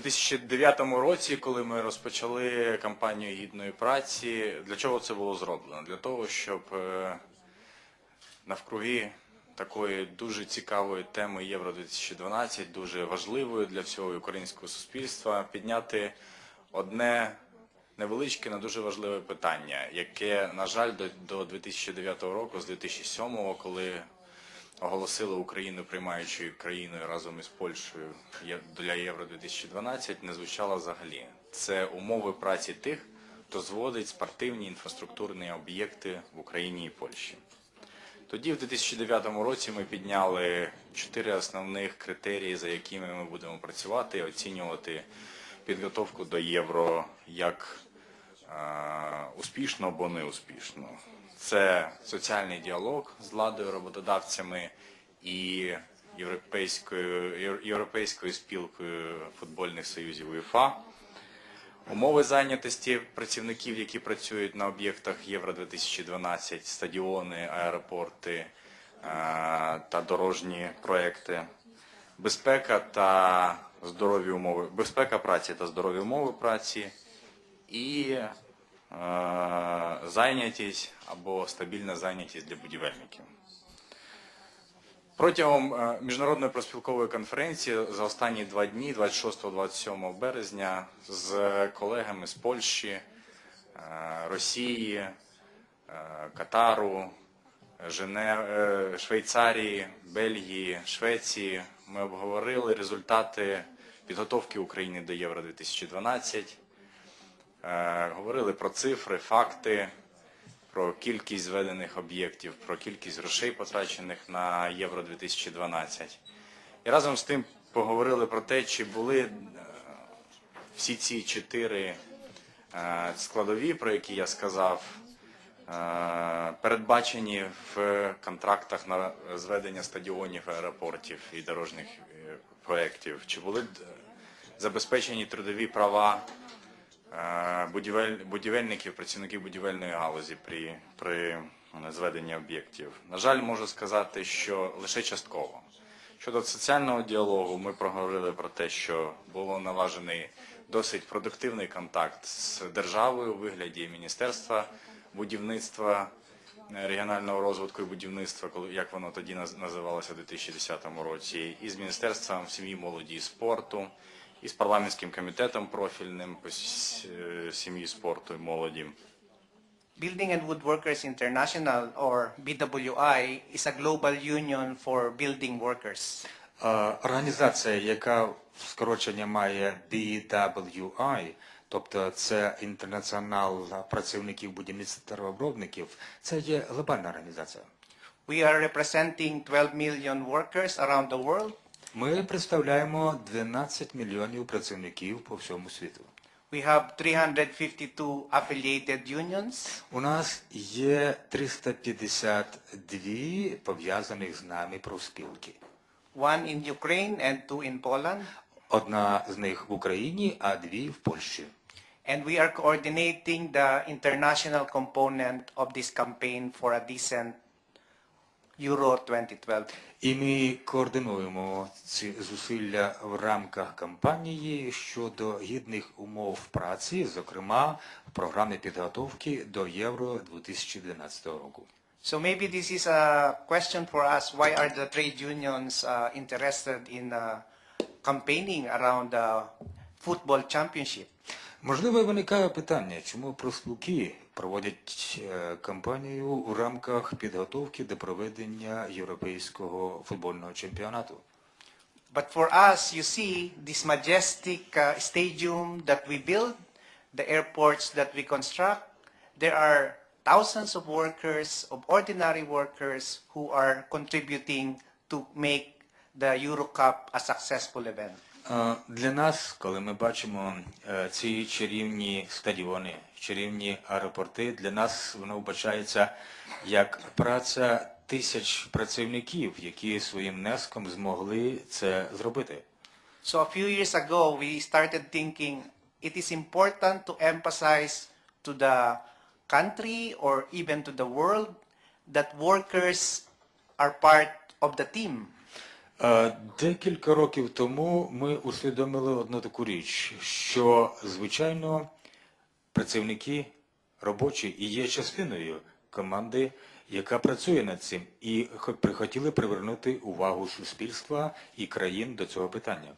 2009 році, коли ми розпочали кампанію гідної праці, для чого це було зроблено? Для того, щоб е, навкруги такої дуже цікавої теми Євро 2012, дуже важливої для всього українського суспільства, підняти одне невеличке, але дуже важливе питання, яке, на жаль, до 2009 року, з 2007, коли оголосили Україну приймаючою країною разом із Польщею для Євро 2012, не звучало взагалі. Це умови праці тих, хто зводить спортивні інфраструктурні об'єкти в Україні і Польщі. Тоді, в 2009 році, ми підняли чотири основних критерії, за якими ми будемо працювати і оцінювати підготовку до євро як е, успішно або неуспішно. Це соціальний діалог з владою, роботодавцями і європейською, європейською спілкою футбольних союзів УЄФА. Умови зайнятості працівників, які працюють на об'єктах Євро 2012, стадіони, аеропорти е, та дорожні проекти, безпека та здорові умови, безпека праці та здорові умови праці і зайнятість або стабільна зайнятість для будівельників. Протягом е, міжнародної проспілкової конференції за останні два дні, 26-27 березня, з колегами з Польщі, е, Росії, е, Катару, Жене... е, Швейцарії, Бельгії, Швеції ми обговорили результати підготовки України до Євро 2012. Е, Говорили про цифри, факти, про кількість зведених об'єктів, про кількість грошей, потрачених на Євро 2012. І разом з тим поговорили про те, чи були е, всі ці чотири е, складові, про які я сказав, передбачені в контрактах на зведення стадіонів, аеропортів і дорожніх проєктів. Чи були забезпечені трудові права будівель, будівельників, працівників будівельної галузі при, при е, зведенні об'єктів. На жаль, можу сказати, що лише частково. Щодо соціального діалогу, ми проговорили про те, що було налажений досить продуктивний контакт з державою у вигляді Міністерства будівництва, е, регіонального розвитку і будівництва, як воно тоді наз- називалося у 2010 році, і з Міністерством сім'ї, молоді і спорту, і з парламентським комітетом профільним по е, сім'ї, спорту і молоді. Building and Woodworkers International, or BWI, is a global union for building workers. Організація, яка скорочення має BWI, тобто це інтернаціонал працівників будівництва та деревообробників, це є глобальна організація. We are representing 12 million workers around the world. Ми представляємо 12 мільйонів працівників по всьому світу. We have 352 affiliated unions. У нас є 352 пов'язаних з нами профспілки. one in Ukraine and two in Poland. Одна з них в Україні, а дві в Польщі. And we are coordinating the international component of this campaign for a decent Euro 2012. І ми координуємо ці зусилля в рамках кампанії щодо гідних умов праці, зокрема в підготовки до Євро 2012 року. So maybe this is a question for us. Why are the trade unions uh, interested in uh, campaigning around the football championship? Можливо, виникає питання, чому профспілки проводять е, кампанію у рамках підготовки до проведення європейського футбольного чемпіонату. But for us, you see, this majestic uh, stadium that we build, the airports that we construct, there are thousands of workers, of ordinary workers, who are contributing to make the Euro Cup a successful event. Для нас, коли ми бачимо е, ці чарівні стадіони, чарівні аеропорти, для нас воно вбачається як праця тисяч працівників, які своїм внеском змогли це зробити. So a few years ago, we started thinking it is important to emphasize to the country or even to the world that workers are part of the team. Е, Декілька років тому ми усвідомили одну таку річ, що, звичайно, працівники робочі і є частиною команди, яка працює над цим, і хо- хотіли привернути увагу суспільства і країн до цього питання.